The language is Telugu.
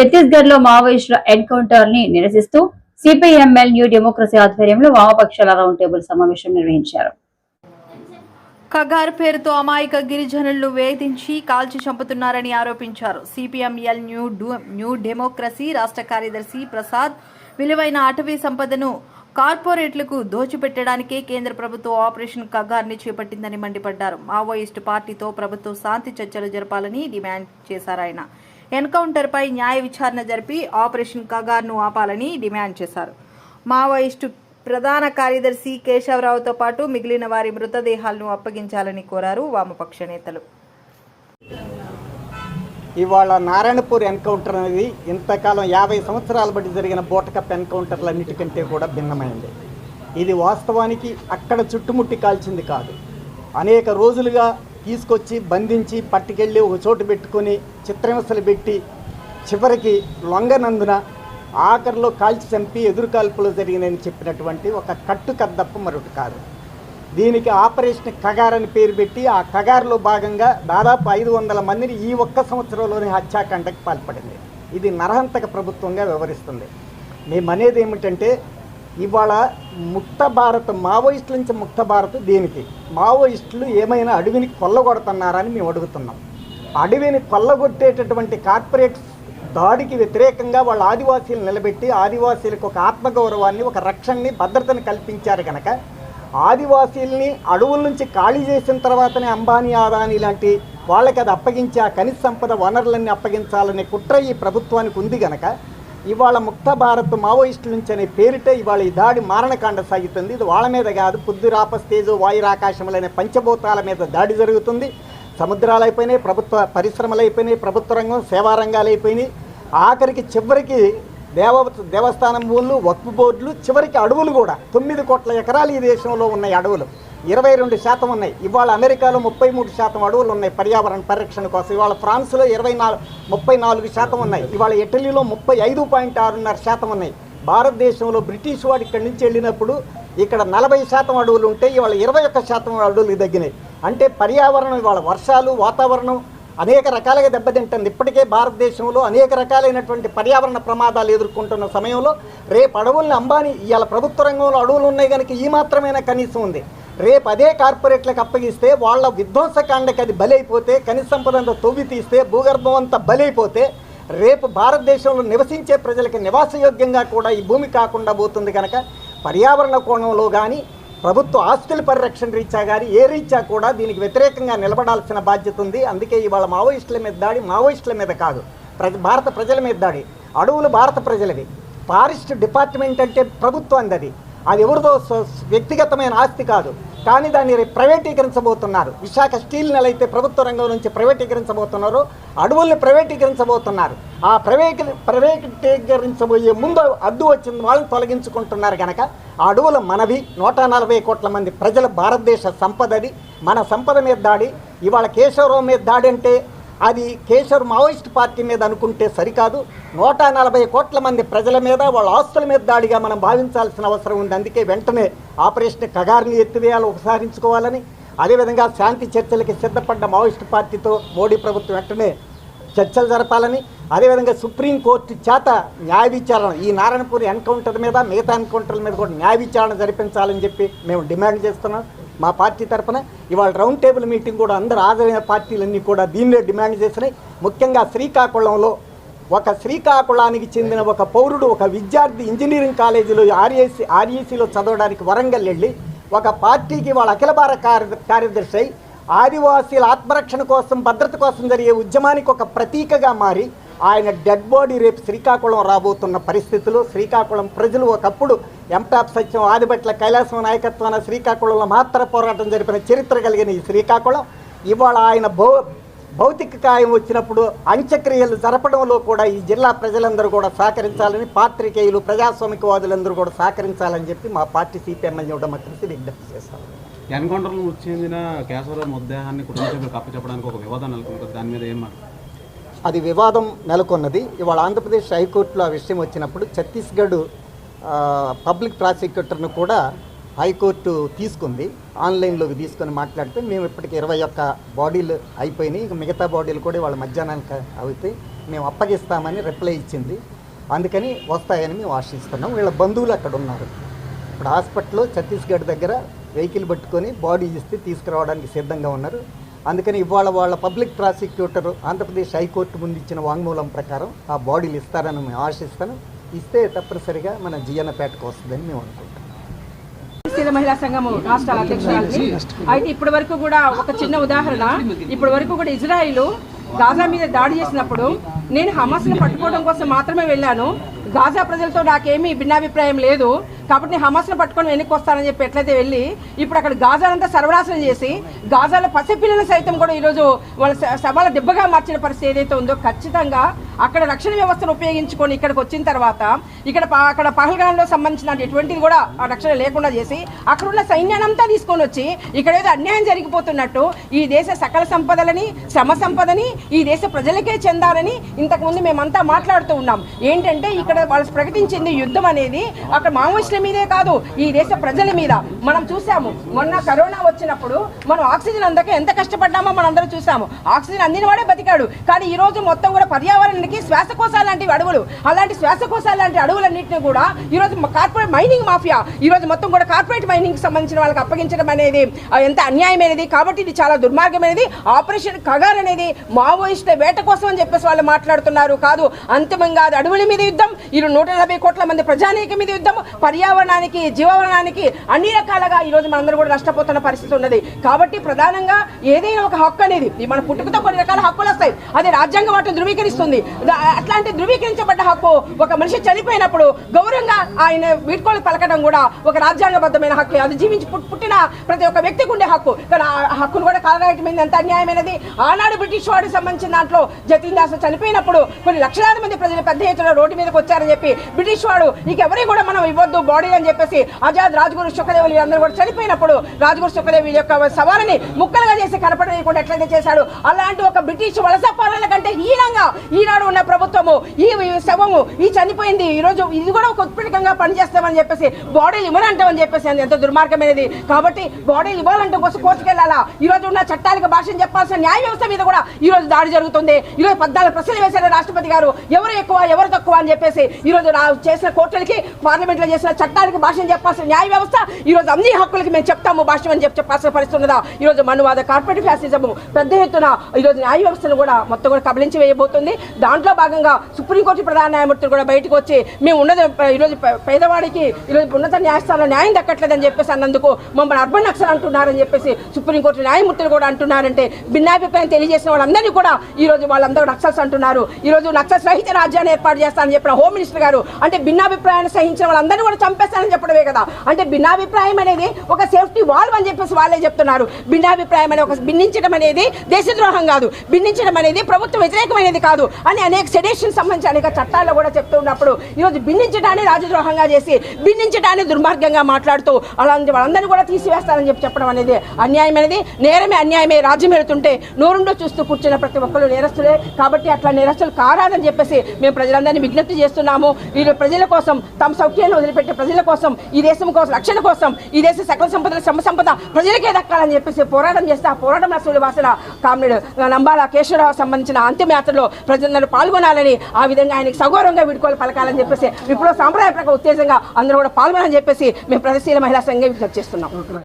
ఛత్తీస్గఢ్లో మావోయిస్టుల ఎన్కౌంటర్ని నిరసిస్తూ సిపిఎంఎల్ న్యూ డెమోక్రసీ ఆధ్వర్యంలో వామపక్షాల రౌండ్ టేబుల్ సమావేశం నిర్వహించారు. కగార్ పేరుతో అమాయక గిరిజనులను వేధించి కాల్చి చంపుతున్నారని ఆరోపించారు. సిపిఎంఎల్ న్యూ న్యూ డెమోక్రసీ రాష్ట్ర కార్యదర్శి ప్రసాద్ విలువైన అటవీ సంపదను కార్పొరేట్లకు దోచిపెట్టడానికే కేంద్ర ప్రభుత్వం ఆపరేషన్ కగార్ని చేపట్టిందని మండిపడ్డారు. మావోయిస్టు పార్టీతో ప్రభుత్వం శాంతి చర్చలు జరపాలని డిమాండ్ చేశారు ఆయన. ఎన్కౌంటర్పై న్యాయ విచారణ జరిపి ఆపరేషన్ కగార్ను ఆపాలని డిమాండ్ చేశారు. మావోయిస్టు ప్రధాన కార్యదర్శి కేశవరావుతో పాటు మిగిలిన వారి మృతదేహాలను అప్పగించాలని కోరారు వామపక్ష నేతలు. ఇవాళ నారాయణపూర్ ఎన్కౌంటర్ అనేది ఇంతకాలం యాభై సంవత్సరాల బట్టి జరిగిన బోటకప్ ఎన్కౌంటర్లన్నిటికంటే కూడా భిన్నమైంది. ఇది వాస్తవానికి అక్కడ చుట్టుముట్టి కాల్చింది కాదు. అనేక రోజులుగా తీసుకొచ్చి బంధించి పట్టుకెళ్ళి ఒక చోటు పెట్టుకొని చిత్రహింసలు పెట్టి చివరికి లొంగనందున ఆఖరిలో కాల్చి చంపి ఎదురుకాల్పులు జరిగినని చెప్పినటువంటి ఒక కట్టు కద్దప్ప మరొకటి కాదు. దీనికి ఆపరేషన్ కగార్ అని పేరు పెట్టి ఆ కగార్లో భాగంగా దాదాపు ఐదు వందల మందిని ఈ ఒక్క సంవత్సరంలోనే హత్యాకాండకు పాల్పడింది. ఇది నరహంతక ప్రభుత్వంగా వ్యవహరిస్తుంది మేమనేది ఏమిటంటే ఇవాళ ముక్త భారత్ మావోయిస్టుల నుంచి ముక్త భారత్ దేనికి? మావోయిస్టులు ఏమైనా అడవిని కొల్లగొడుతున్నారని మేము అడుగుతున్నాం. అడవిని కొల్లగొట్టేటటువంటి కార్పొరేట్ దాడికి వ్యతిరేకంగా వాళ్ళ ఆదివాసీలు నిలబెట్టి ఆదివాసీలకు ఒక ఆత్మగౌరవాన్ని ఒక రక్షణని భద్రతను కల్పించారు కనుక ఆదివాసీల్ని అడవుల నుంచి ఖాళీ చేసిన తర్వాతనే అంబానీ ఆదాని లాంటి వాళ్ళకి అది అప్పగించి ఆ ఖనిజ సంపద వనరులన్నీ అప్పగించాలనే కుట్ర ఈ ప్రభుత్వానికి ఉంది గనక ఇవాళ ముక్త భారత్ మావోయిస్టుల నుంచి అనే పేరిటే ఇవాళ ఈ దాడి మారణకాండ సాగుతుంది. ఇది వాళ్ళ మీద కాదు పుద్దురాపస్తేజు వాయురాకాశములనే పంచభూతాల మీద దాడి జరుగుతుంది. సముద్రాలు అయిపోయినాయి ప్రభుత్వ పరిశ్రమలు అయిపోయినాయి ప్రభుత్వ రంగం సేవా రంగాలు అయిపోయినాయి. ఆఖరికి చివరికి దేవ దేవస్థానం భూములు వక్ఫ్ బోర్డులు చివరికి అడవులు కూడా. తొమ్మిది కోట్ల ఎకరాలు ఈ దేశంలో ఉన్నాయి అడవులు. ఇరవై రెండు శాతం ఉన్నాయి. ఇవాళ అమెరికాలో ముప్పై మూడు శాతం అడవులు ఉన్నాయి పర్యావరణ పరిరక్షణ కోసం. ఇవాళ ఫ్రాన్స్లో ఇరవై నాలుగు ముప్పై నాలుగు శాతం ఉన్నాయి. ఇవాళ ఇటలీలో ముప్పై ఐదు పాయింట్ ఆరున్నర శాతం ఉన్నాయి. భారతదేశంలో బ్రిటిష్ వాడు ఇక్కడి నుంచి వెళ్ళినప్పుడు ఇక్కడ నలభై శాతం అడవులు ఉంటే ఇవాళ ఇరవై ఒక్క శాతం అడవులు తగ్గినాయి. అంటే పర్యావరణం ఇవాళ వర్షాలు వాతావరణం అనేక రకాలుగా దెబ్బతింటుంది. ఇప్పటికే భారతదేశంలో అనేక రకాలైనటువంటి పర్యావరణ ప్రమాదాలు ఎదుర్కొంటున్న సమయంలో రేపు అడవుల్ని అంబానీ ఇవాళ ప్రభుత్వ రంగంలో అడవులు ఉన్నాయి కనుక ఈ మాత్రమైనా కనీసం ఉంది? రేపు అదే కార్పొరేట్లకు అప్పగిస్తే వాళ్ళ విధ్వంసకాండకి అది బలైపోతే ఖనిజ సంపద అంతా తవ్వి తీస్తే భూగర్భం అంతా బలైపోతే రేపు భారతదేశంలో నివసించే ప్రజలకి నివాసయోగ్యంగా కూడా ఈ భూమి కాకుండా పోతుంది కనుక పర్యావరణ కోణంలో కానీ ప్రభుత్వ ఆస్తుల పరిరక్షణ రీత్యా కానీ ఏ రీత్యా కూడా దీనికి వ్యతిరేకంగా నిలబడాల్సిన బాధ్యత ఉంది. అందుకే ఇవాళ మావోయిస్టుల మీద దాడి మావోయిస్టుల మీద కాదు. ప్రజ భారత ప్రజల మీద దాడి. అడవులు భారత ప్రజలవి. ఫారెస్ట్ డిపార్ట్మెంట్ అంటే ప్రభుత్వం అది. అది ఎవరిదో వ్యక్తిగతమైన ఆస్తి కాదు. కానీ దాన్ని ప్రైవేటీకరించబోతున్నారు. విశాఖ స్టీల్ నెల అయితే ప్రభుత్వ రంగం నుంచి ప్రైవేటీకరించబోతున్నారు. అడవుల్ని ప్రైవేటీకరించబోతున్నారు. ఆ ప్రైవేట్ ప్రైవేటీకరించబోయే ముందు అడ్డు వచ్చింది వాళ్ళని తొలగించుకుంటున్నారు కనుక ఆ అడవుల మనవి నూట నలభై కోట్ల మంది ప్రజల భారతదేశ సంపదది. మన సంపద మీద దాడి ఇవాళ కేశవరావు మీద దాడి అంటే అది కేశవర్ మావోయిస్ట్ పార్టీ మీద అనుకుంటే సరికాదు. నూట నలభై కోట్ల మంది ప్రజల మీద వాళ్ళ ఆస్తుల మీద దాడిగా మనం భావించాల్సిన అవసరం ఉంది. అందుకే వెంటనే ఆపరేషన్ కగారిని ఎత్తివేయాలి ఉపసారించుకోవాలని. అదేవిధంగా శాంతి చర్చలకి సిద్ధపడ్డ మావోయిస్ట్ పార్టీతో మోడీ ప్రభుత్వం వెంటనే చర్చలు జరపాలని. అదేవిధంగా సుప్రీంకోర్టు చేత న్యాయ విచారణ ఈ నారాయణపూర్ ఎన్కౌంటర్ మీద మిగతా ఎన్కౌంటర్ల మీద కూడా న్యాయ విచారణ జరిపించాలని చెప్పి మేము డిమాండ్ చేస్తున్నాం. మా పార్టీ తరఫున ఇవాళ రౌండ్ టేబుల్ మీటింగ్ కూడా అందరు హాజరైన పార్టీలన్నీ కూడా దీనిలో డిమాండ్ చేసినాయి ముఖ్యంగా శ్రీకాకుళంలో ఒక శ్రీకాకుళానికి చెందిన ఒక పౌరుడు ఒక విద్యార్థి ఇంజనీరింగ్ కాలేజీలో ఆర్ఏసీ ఆర్ఈసీలో చదవడానికి వరంగల్ వెళ్ళి ఒక పార్టీకి వాళ్ళ అఖిల భారత కార్యదర్శి అయి ఆదివాసీల ఆత్మరక్షణ కోసం భద్రత కోసం జరిగే ఉద్యమానికి ఒక ప్రతీకగా మారి ఆయన డెడ్ బాడీ రేపు శ్రీకాకుళం రాబోతున్న పరిస్థితులు శ్రీకాకుళం ప్రజలు ఒకప్పుడు ఎంటాప్ సత్యం ఆదిబట్ల కైలాసం నాయకత్వాన శ్రీకాకుళంలో మాత్ర పోరాటం జరిపిన చరిత్ర కలిగిన ఈ శ్రీకాకుళం ఇవాళ ఆయన భౌ భౌతిక కాయం వచ్చినప్పుడు అంత్యక్రియలు జరపడంలో కూడా ఈ జిల్లా ప్రజలందరూ కూడా సహకరించాలని పాత్రికేయులు ప్రజాస్వామికవాదులందరూ కూడా సహకరించాలని చెప్పి మా పార్టీ సిపిఎం ఇవ్వడం కలిసి విజ్ఞప్తి చేస్తాం. ఎన్కౌంటర్లో చెందిన కేశవరావు మృతదేహాన్ని కుటుంబ సభ్యులకు అప్పచెప్పడానికి ఒక వివాదం నెలకొంటుంది. దాని మీద ఏం అది వివాదం నెలకొన్నది. ఇవాళ ఆంధ్రప్రదేశ్ హైకోర్టులో ఆ విషయం వచ్చినప్పుడు ఛత్తీస్గఢ్ పబ్లిక్ ప్రాసిక్యూటర్ను కూడా హైకోర్టు తీసుకుంది. ఆన్లైన్లోకి తీసుకొని మాట్లాడితే మేము ఇప్పటికి ఇరవై ఒక్క బాడీలు అయిపోయినాయి. ఇక మిగతా బాడీలు కూడా వాళ్ళ మధ్యాహ్నానికి అవుతాయి. మేము అప్పగిస్తామని రిప్లై ఇచ్చింది. అందుకని వస్తాయని మేము ఆశిస్తున్నాం. వీళ్ళ బంధువులు అక్కడ ఉన్నారు. ఇప్పుడు హాస్పిటల్లో ఛత్తీస్గఢ్ దగ్గర వెహికల్ పట్టుకొని బాడీ ఇస్తే తీసుకురావడానికి సిద్ధంగా ఉన్నారు. అందుకని ఇవాళ వాళ్ళ పబ్లిక్ ప్రాసిక్యూటర్ ఆంధ్రప్రదేశ్ హైకోర్టు ముందు ఇచ్చిన వాంగ్మూలం ప్రకారం ఆ బాడీలు ఇస్తారని మేము ఆశిస్తాను. ఇస్తే తప్పనిసరిగా మన జియన్నపేటకు వస్తుందని మేము అనుకుంటాం క్రైస్తవ మహిళా సంఘం రాష్ట్ర అధ్యక్షురాలని. అయితే ఇప్పటి వరకు కూడా ఒక చిన్న ఉదాహరణ ఇప్పటి వరకు కూడా ఇజ్రాయిల్ గాజా మీద దాడి చేసినప్పుడు నేను హమాస్ని పట్టుకోవడం కోసం మాత్రమే వెళ్ళాను. గాజా ప్రజలతో నాకేమీ భిన్నాభిప్రాయం లేదు. కాబట్టి నేను హమాస్ని పట్టుకొని వెనక్కి వస్తానని చెప్పి ఎట్లయితే వెళ్ళి ఇప్పుడు అక్కడ గాజాలంతా సర్వనాశనం చేసి గాజాలో పసిపిల్లలు సైతం కూడా ఈరోజు వాళ్ళ స- సవాల దెబ్బగా మార్చిన పరిస్థితి ఏదైతే ఉందో ఖచ్చితంగా అక్కడ రక్షణ వ్యవస్థను ఉపయోగించుకొని ఇక్కడికి వచ్చిన తర్వాత ఇక్కడ అక్కడ పహల్గాంలో సంబంధించిన ఎటువంటిది కూడా ఆ రక్షణ లేకుండా చేసి అక్కడ ఉన్న సైన్యానంతా తీసుకొని వచ్చి ఇక్కడ ఏదో అన్యాయం జరిగిపోతున్నట్టు ఈ దేశ సకల సంపదలని శ్రమ సంపదని ఈ దేశ ప్రజలకే చెందాలని ఇంతకుముందు మేమంతా మాట్లాడుతూ ఉన్నాం. ఏంటంటే ఇక్కడ వాళ్ళు ప్రకటించింది యుద్ధం అనేది అక్కడ మావోయిస్టుల మీదే కాదు ఈ దేశ ప్రజల మీద. మనం చూసాము మొన్న కరోనా వచ్చినప్పుడు మనం ఆక్సిజన్ అందక ఎంత కష్టపడ్డామో మనం అందరూ చూసాము. ఆక్సిజన్ అందిన వాడే బతికాడు. కానీ ఈరోజు మొత్తం కూడా పర్యావరణానికి శ్వాసకోశాలు లాంటి అడవులు అలాంటి శ్వాసకోశాలు లాంటి అడవులన్నింటినీ కూడా ఈరోజు కార్పొరేట్ మైనింగ్ మాఫియా ఈరోజు మొత్తం కూడా కార్పొరేట్ మైనింగ్ సంబంధించిన వాళ్ళకి అప్పగించడం అనేది ఎంత అన్యాయమైనది. కాబట్టి ఇది చాలా దుర్మార్గమైనది. ఆపరేషన్ కగార్ అనేది మావోయిస్టుల వేట కోసం అని చెప్పేసి వాళ్ళు మాట్లాడుతున్నారు కాదు. అంతిమంగా అది అడవుల మీద యుద్ధం ఈ నూట నలభై కోట్ల మంది ప్రజానీక మీద యుద్ధం పర్యావరణానికి జీవవరణానికి అన్ని రకాలుగా ఈరోజు మనందరూ కూడా నష్టపోతున్న పరిస్థితి ఉన్నది. కాబట్టి ప్రధానంగా ఏదైనా ఒక హక్కు అనేది మన పుట్టుకతో కొన్ని రకాల హక్కులు వస్తాయి. అది రాజ్యాంగం వాటిని ధృవీకరిస్తుంది. అట్లాంటి ధృవీకరించబడ్డ హక్కు ఒక మనిషి చనిపోయినప్పుడు గౌరవంగా ఆయన వీడ్కోలు పలకడం కూడా ఒక రాజ్యాంగబద్ధమైన హక్కు. అది జీవించి పుట్టిన ప్రతి ఒక్క వ్యక్తికి ఉండే హక్కు. కానీ ఆ హక్కును కూడా కాలరాయటమైంది ఎంత అన్యాయమైనది? ఆనాడు బ్రిటిష్ వాడికి సంబంధించిన దాంట్లో జతీన్ దాస్ చనిపోయినప్పుడు కొన్ని లక్షలాది మంది ప్రజలు పెద్ద ఎత్తున రోడ్డు మీదకి వచ్చారని చెప్పి బ్రిటిష్ వాడు నీకెవరికి కూడా మనం ఇవ్వద్దు బాడీ అని చెప్పేసి ఆజాద్ రాజ్గురు సుఖదేవులు అందరూ కూడా చనిపోయినప్పుడు రాజ్గురు సుఖదేవి యొక్క సవాలని ముక్కలుగా చేసి కనపడకుండా ఎట్లయితే చేశాడు? అలాంటి ఒక బ్రిటిష్ వలస పాలన కంటే హీనంగా ఈనాడు ఉన్న ప్రభుత్వము ఈ శవము ఈ చనిపోయింది ఈ రోజు ఇది కూడా ఒక ఉత్పీడకంగా పనిచేస్తామని చెప్పేసి బాడీ ఇవ్వనంటామని చెప్పేసి అది ఎంత దుర్మార్గమైనది. కాబట్టి బాడీ ఇవ్వాలంటే కోసం కోర్టుకెళ్ళాలా? ఈరోజు ఈ రోజు ఉన్న చట్టాలకు భాషను చెప్పాల్సిన న్యాయ వ్యవస్థ మీద కూడా ఈ రోజు దాడి జరుగుతుంది. ఈ రోజు పద్నాలుగు ప్రశ్నలు వేశారు రాష్ట్రపతి గారు. ఎవరు ఎక్కువ ఎవరు తక్కువ అని చెప్పేసి ఈరోజు చేసిన కోర్టులకి పార్లమెంట్లో చేసిన చట్టానికి భాషను చెప్పాల్సిన న్యాయ వ్యవస్థ ఈ రోజు అన్ని హక్కులకి మేము చెప్తాము భాష అని చెప్పి చెప్పాల్సిన పరిస్థితి ఉన్నదా? ఈ రోజు మనువాద కార్పొరేట్ ఫ్యాసిజము పెద్ద ఎత్తున ఈ రోజు న్యాయ వ్యవస్థను కూడా మొత్తం కూడా కబలించి వేయబోతుంది. దాంట్లో భాగంగా సుప్రీంకోర్టు ప్రధాన న్యాయమూర్తులు కూడా బయటకు వచ్చి మేము ఉన్నది ఈరోజు పేదవాడికి ఈరోజు ఉన్నత న్యాయస్థానంలో న్యాయం దక్కట్లేదని చెప్పేసి అన్నందుకు మమ్మల్ని అర్బన్ నక్సల్ అంటున్నారని చెప్పేసి సుప్రీంకోర్టు న్యాయమూర్తులు కూడా అంటున్నారంటే భిన్నాభిప్రాయం తెలియజేసిన వాళ్ళందరినీ కూడా ఈ రోజు వాళ్ళందరూ నక్సల్స్ అంటున్నారు. ఈ రోజు నక్సల్స్ రహిత రాజ్యాన్ని ఏర్పాటు చేస్తానని చెప్పిన హోమ్ మినిస్టర్ గారు అంటే భిన్నాభిప్రాయాన్ని సహించిన వాళ్ళందరినీ కూడా చంపేస్తానని చెప్పడమే కదా. అంటే భిన్నాభిప్రాయం అనేది ఒక సేఫ్టీ వాల్వ్ అని చెప్పేసి వాళ్ళే చెప్తున్నారు. భిన్నాభిప్రాయం అనేది ఒక భిన్నించడం అనేది దేశద్రోహం కాదు. భిన్నించడం అనేది ప్రభుత్వ వ్యతిరేకమైనది కాదు. అని అనేక సెడేషన్ సంబంధించి అనేక చట్టాల్లో కూడా చెప్తూ ఉన్నప్పుడు ఈరోజు భిన్నించడాన్ని రాజద్రోహంగా చేసి భిన్నించడాన్ని దుర్మార్గంగా మాట్లాడుతూ అలాంటి వాళ్ళందరినీ కూడా తీసివేస్తారని చెప్పి చెప్పడం అనేది అన్యాయమైనది. నేరమే అన్యాయమే. రాజ్యం వెళుతుంటే నోరుండో చూస్తూ కూర్చున్న ప్రతి ఒక్కరు నేరస్తులే. కాబట్టి అట్లా నేరస్తులు కారాదని చెప్పేసి మేము ప్రజలందరినీ విజ్ఞప్తి చేస్తున్నాము. వీళ్ళు ప్రజల కోసం తమ సౌఖ్యాన్ని వదిలిపెట్టే ప్రజల కోసం ఈ దేశం కోసం రక్షణ కోసం ఈ దేశ సకల సంపదల సమ సంపద ప్రజలకే దక్కాలని చెప్పేసి పోరాటం చేస్తే ఆ పోరాటం అసలు వాసన కామ్రేడ్ నంబాల కేశవరావు సంబంధించిన అంతిమయాత్రలో ప్రజలందరూ పాల్గొనాలని ఆ విధంగా ఆయనకి సగౌరవంగా వీడుకోలు పలకాలని చెప్పేసి ఇప్పుడు సాంప్రదాయ ప్రకారం ఉత్తేజంగా అందరూ కూడా పాల్గొనాలని చెప్పేసి మేము ప్రగతిశీల మహిళా సంఘం విజ్ఞప్తి చేస్తున్నాం.